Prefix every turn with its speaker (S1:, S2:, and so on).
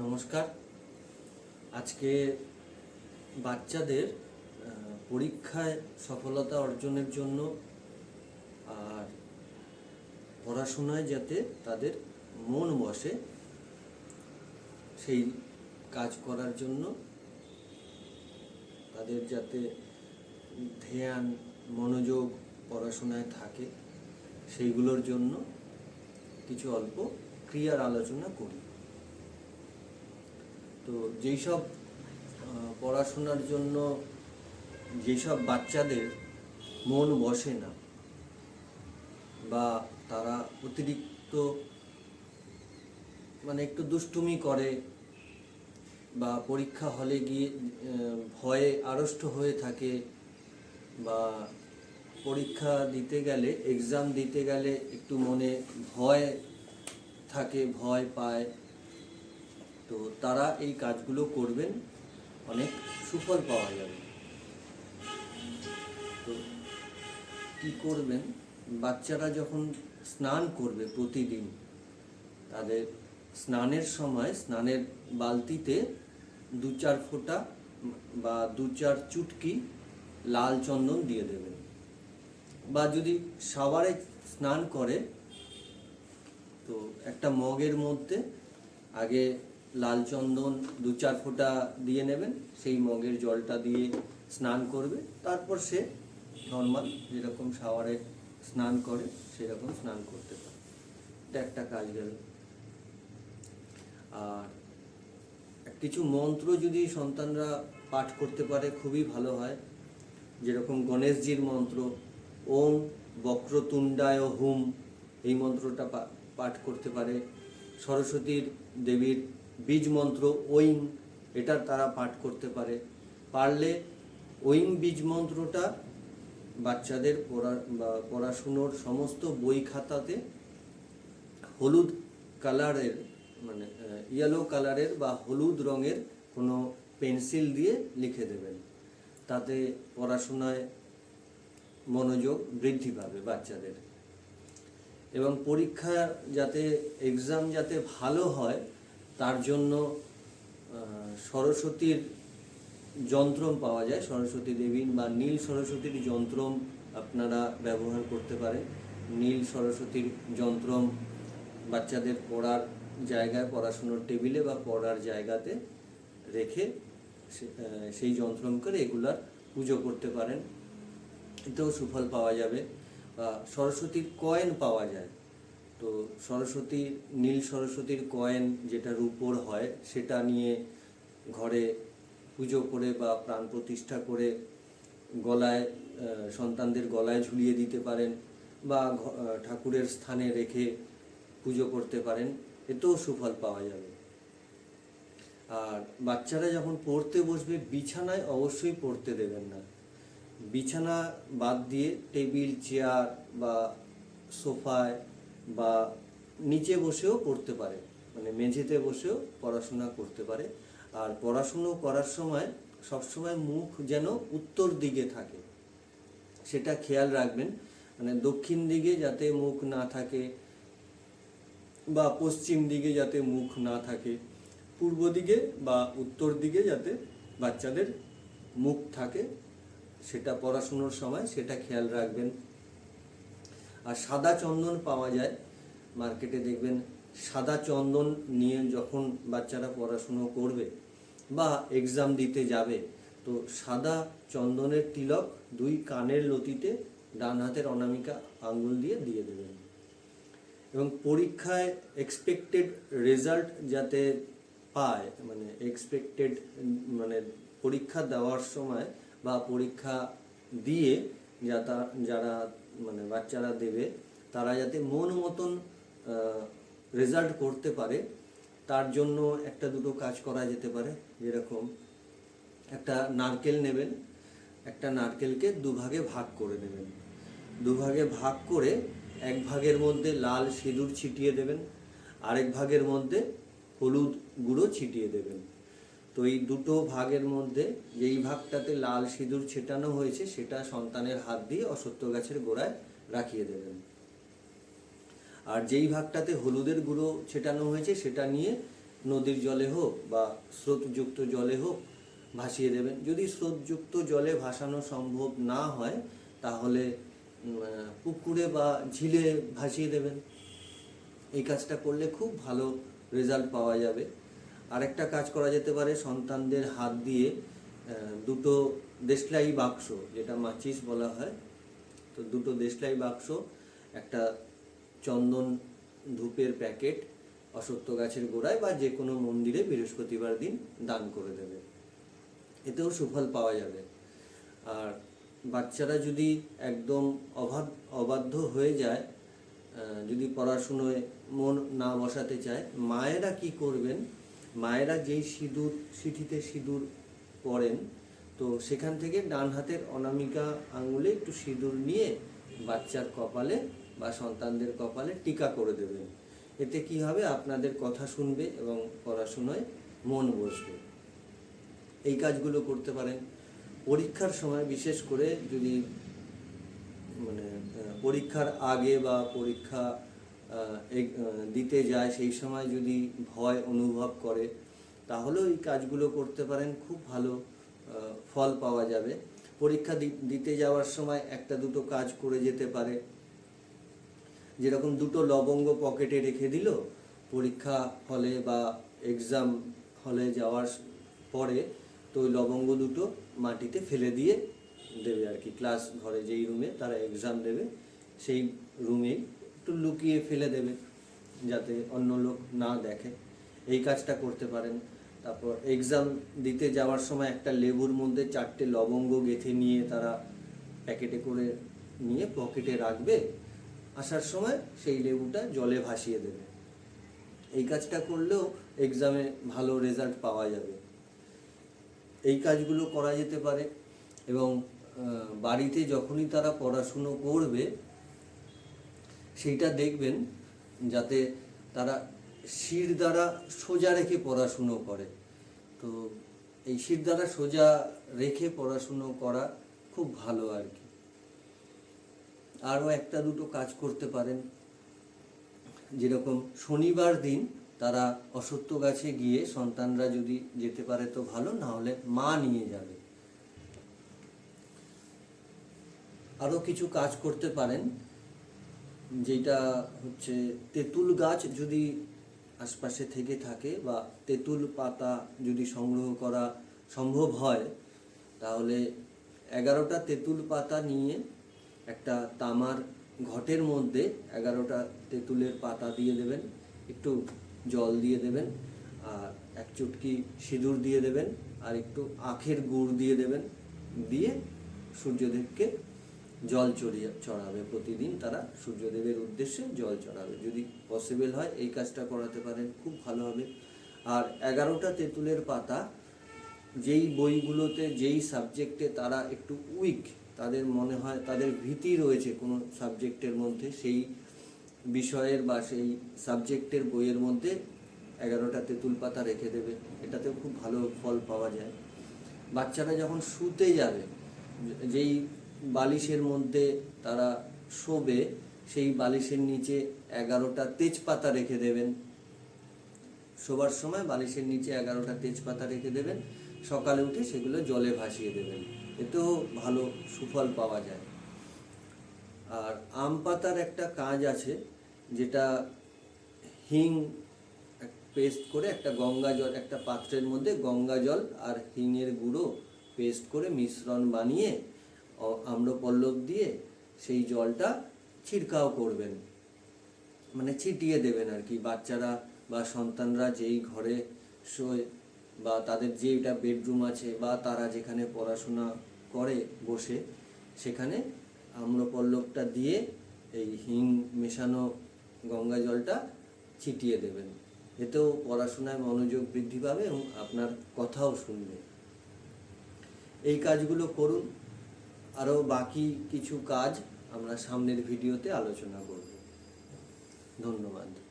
S1: নমস্কার। আজকে বাচ্চাদের পরীক্ষায় সফলতা অর্জনের জন্য আর পড়াশোনায় যাতে তাদের মন বসে, সেই কাজ করার জন্য তাদের যাতে ধ্যান, মনোযোগ পড়াশোনায় থাকে, সেইগুলোর জন্য কিছু অল্প ক্রিয়ার আলোচনা করি। তো যেই সব পড়াশোনার জন্য যেসব বাচ্চাদের মন বসে না বা তারা অতিরিক্ত মানে একটু দুষ্টুমি করে বা পরীক্ষা হলে গিয়ে ভয়ে আড়ষ্ট হয়ে থাকে বা পরীক্ষা দিতে গেলে এক্সাম দিতে গেলে একটু মনে ভয় থাকে, ভয় পায় তো তারা এই কাজগুলো করবেন, অনেক সুফল পাওয়া যাবে। তো কি করবেন? বাচ্চারা যখন স্নান করবে প্রতিদিন, তাদের স্নানের সময় স্নানের বালতিতে দু চার ফোঁটা বা দু চার চুটকি লাল চন্দন দিয়ে দেবেন। বা যদি সাবারে স্নান করে, তো একটা মগের মধ্যে আগে লাল চন্দন দু চার ফোঁটা দিয়ে নেবেন, সেই মগের জলটা দিয়ে স্নান করবে। তারপর সে নর্মাল যেরকম শাওয়ারে স্নান করে, সেরকম স্নান করতে পারে। এটা একটা কাজ গেল। আর কিছু মন্ত্র যদি সন্তানরা পাঠ করতে পারে, খুবই ভালো হয়। যেরকম গণেশজির মন্ত্র, ওম বক্রতুণ্ডায় হুম এই মন্ত্রটা পাঠ করতে পারে। সরস্বতীর দেবীর বীজ মন্ত্র ওইং এটা তারা পাঠ করতে পারে। পারলে ওইং বীজ মন্ত্রটা বাচ্চাদের পড়া পড়াশুনোর সমস্ত বই খাতাতে হলুদ কালারের মানে ইয়েলো কালারের বা হলুদ রঙের কোনো পেন্সিল দিয়ে লিখে দেবেন। তাতে পড়াশোনায় মনোযোগ বৃদ্ধি পাবে বাচ্চাদের। এবং পরীক্ষা যাতে এক্সাম যাতে ভালো হয় তার জন্য সরস্বতীর যন্ত্রম পাওয়া যায়, সরস্বতী দেবীর, বা নীল সরস্বতীর যন্ত্রম আপনারা ব্যবহার করতে পারেন। নীল সরস্বতীর যন্ত্রম বাচ্চাদের পড়ার জায়গায়, পড়াশুনোর টেবিলে বা পড়ার জায়গাতে রেখে সেই যন্ত্রম করে এগুলার পুজো করতে পারেন। এতেও সুফল পাওয়া যাবে। বা সরস্বতীর কয়েন পাওয়া যায়। তো সরস্বতী, নীল সরস্বতীর কয়েন যেটা রূপোর হয়, সেটা নিয়ে ঘরে পুজো করে বা প্রাণ প্রতিষ্ঠা করে গলায় সন্তানদের গলায় ঝুলিয়ে দিতে পারেন বা ঠাকুরের স্থানে রেখে পুজো করতে পারেন এতেও সুফল পাওয়া যাবে। আর বাচ্চারা যখন পড়তে বসবে, বিছানায় অবশ্যই পড়তে দেবেন না। বিছানা বাদ দিয়ে টেবিল, চেয়ার বা সোফায় বা নিচে বসেও পড়তে পারে মানে মেঝেতে বসেও পড়াশোনা করতে পারে। আর পড়াশুনো করার সময় সবসময় মুখ যেন উত্তর দিকে থাকে, সেটা খেয়াল রাখবেন। মানে দক্ষিণ দিকে যাতে মুখ না থাকে বা পশ্চিম দিকে যাতে মুখ না থাকে, পূর্ব দিকে বা উত্তর দিকে যাতে বাচ্চাদের মুখ থাকে, সেটা পড়াশুনোর সময় সেটা খেয়াল রাখবেন। আর সাদা চন্দন পাওয়া যায়। মার্কেটে দেখবেন সাদা চন্দন নিয়ে যখন বাচ্চারা পড়াশুনো করবে বা এক্সাম দিতে যাবে, তো সাদা চন্দনের তিলক দুই কানের লতিতে ডান হাতের অনামিকা আঙ্গুল দিয়ে দিয়ে দেবেন। এবং পরীক্ষায় এক্সপেক্টেড রেজাল্ট যাতে পায় মানে এক্সপেক্টেড মানে পরীক্ষা দেওয়ার সময় বা পরীক্ষা দিয়ে যাতা, যারা মানে বাচ্চারা দেবে, তারা যাতে মন মতন রেজাল্ট করতে পারে, তার জন্য একটা দুটো কাজ করা যেতে পারে। যেরকম একটা নারকেল নেবেন, একটা নারকেলকে দুভাগে ভাগ করে নেবেন। দুভাগে ভাগ করে এক ভাগের মধ্যে লাল সিঁদুর ছিটিয়ে দেবেন, আরেক ভাগের মধ্যে হলুদ গুঁড়ো ছিটিয়ে দেবেন। তো এই দুটো ভাগের মধ্যে যেই ভাগটাতে লাল সিঁদুর ছেটানো হয়েছে, সেটা সন্তানের হাত দিয়ে অসত্য গাছের গোড়ায় রাখিয়ে দেবেন। আর যেই ভাগটাতে হলুদের গুঁড়ো ছেটানো হয়েছে, সেটা নিয়ে নদীর জলে হোক বা স্রোতযুক্ত জলে হোক ভাসিয়ে দেবেন। যদি স্রোতযুক্ত জলে ভাসানো সম্ভব না হয়, তাহলে পুকুরে বা ঝিলে ভাসিয়ে দেবেন। এই কাজটা করলে খুব ভালো রেজাল্ট পাওয়া যাবে। আরেকটা কাজ করা যেতে পারে, সন্তানদের হাত দিয়ে দুটো দেশলাই বাক্স, যেটা মাচিস বলা হয়। তো দুটো দেশলাই বাক্স, একটা চন্দন ধূপের প্যাকেট অসত্য গাছের গোড়ায় বা যে কোনো মন্দিরে বৃহস্পতিবার দিন দান করে দেবে। এতেও সুফল পাওয়া যাবে। আর বাচ্চারা যদি একদম অবাধ অবাধ্য হয়ে যায় যদি পড়াশুনোয় মন না বসাতে চায়, মায়েরা কি করবেন? মায়েরা যেই সিঁদুর, সিঁথিতে সিঁদুর পরেন, তো সেখান থেকে ডান হাতের অনামিকা আঙুলে একটু সিঁদুর নিয়ে বাচ্চার কপালে বা সন্তানদের কপালে টিকা করে দেবেন। এতে কি হবে? আপনাদের কথা শুনবে এবং পড়াশুনোয় মন বসবে। এই কাজগুলো করতে পারেন। পরীক্ষার সময় বিশেষ করে যদি মানে পরীক্ষার আগে বা পরীক্ষা দিতে যায়, সেই সময় যদি ভয় অনুভব করে, তাহলেও এই কাজগুলো করতে পারেন, খুব ভালো ফল পাওয়া যাবে। পরীক্ষা দিতে যাওয়ার সময় একটা দুটো কাজ করে যেতে পারে। যেরকম দুটো লবঙ্গ পকেটে রেখে দিল, পরীক্ষা হলে বা এক্সাম হলে যাওয়ার পরে তো ওই লবঙ্গ দুটো মাটিতে ফেলে দিয়ে দেবে আর কি। ক্লাস ঘরে যেই রুমে তারা এক্সাম দেবে, সেই রুমে একটু লুকিয়ে ফেলে দেবে, যাতে অন্য লোক না দেখে। এই কাজটা করতে পারেন। তারপর এক্সাম দিতে যাওয়ার সময় একটা লেবুর মধ্যে চারটে লবঙ্গ গেঁথে নিয়ে তারা প্যাকেটে করে নিয়ে পকেটে রাখবে। আসার সময় সেই লেবুটা জলে ভাসিয়ে দেবে। এই কাজটা করলেও এক্সামে ভালো রেজাল্ট পাওয়া যাবে। এই কাজগুলো করা যেতে পারে এবং বাড়িতে যখনই তারা পড়াশুনো করবে সেইটা দেখবেন যাতে তারা শির দ্বারা সোজা রেখে পড়াশুনো করে। তো এই শির দ্বারা সোজা রেখে পড়াশুনো করা খুব ভালো আর কি। আরও একটা দুটো কাজ করতে পারেন। যেরকম শনিবার দিন তারা অসত্য গাছে গিয়ে সন্তানরা যদি যেতে পারে তো ভালো, না হলে মা নিয়ে যাবে। আরও কিছু কাজ করতে পারেন। যেটা হচ্ছে তেঁতুল গাছ যদি আশপাশে থেকে থাকে বা তেঁতুল পাতা যদি সংগ্রহ করা সম্ভব হয়, তাহলে এগারোটা তেঁতুল পাতা নিয়ে একটা তামার ঘটের মধ্যে এগারোটা তেঁতুলের পাতা দিয়ে দেবেন, একটু জল দিয়ে দেবেন, আর এক চুটকি সিঁদুর দিয়ে দেবেন, আর একটু আখের গুড় দিয়ে দেবেন, দিয়ে সূর্যদেবকে জল চড়িয়ে চড়াবে প্রতিদিন, তারা সূর্যদেবের উদ্দেশ্যে জল চড়াবে। যদি পসিবল হয়, এই কাজটা করাতে পারেন, খুব ভালো হবে। আর এগারোটা তেঁতুলের পাতা, যেই বইগুলোতে, যেই সাবজেক্টে তারা একটু উইক তাদের মনে হয়, তাদের ভীতি রয়েছে কোনো সাবজেক্টের মধ্যে, সেই বিষয়ের বা সেই সাবজেক্টের বইয়ের মধ্যে এগারোটা তেঁতুল পাতা রেখে দেবে। এটাতেও খুব ভালো ফল পাওয়া যায়। বাচ্চারা যখন শুতে যাবে যেই বালিশের মধ্যে তারা শোবে, সেই বালিশের নিচে এগারোটা তেজপাতা রেখে দেবেন। শোবার সময় বালিশের নিচে এগারোটা তেজপাতা রেখে দেবেন। সকালে উঠে সেগুলো জলে ভাসিয়ে দেবেন। এতেও ভালো সুফল পাওয়া যায়। আর আম পাতার একটা কাজ আছে, যেটা হিং পেস্ট করে একটা গঙ্গা জল, একটা পাত্রের মধ্যে গঙ্গা জল আর হিঙের গুঁড়ো পেস্ট করে মিশ্রণ বানিয়ে আম্রপল্লব দিয়ে সেই জলটা ছিড়কাও করবেন। মানে ছিটিয়ে দেবেন আর কি। বাচ্চারা বা সন্তানরা যেই ঘরে শোয় বা তাদের যেটা বেডরুম আছে বা তারা যেখানে পড়াশোনা করে বসে, সেখানে আম্রপল্লবটা দিয়ে এই হিং মেশানো গঙ্গা জলটা ছিটিয়ে দেবেন। এতেও পড়াশোনায় মনোযোগ বৃদ্ধি পাবে এবং আপনার কথাও শুনবে। এই কাজগুলো করুন। আরও বাকি কিছু কাজ আমরা সামনের ভিডিওতে আলোচনা করব। ধন্যবাদ।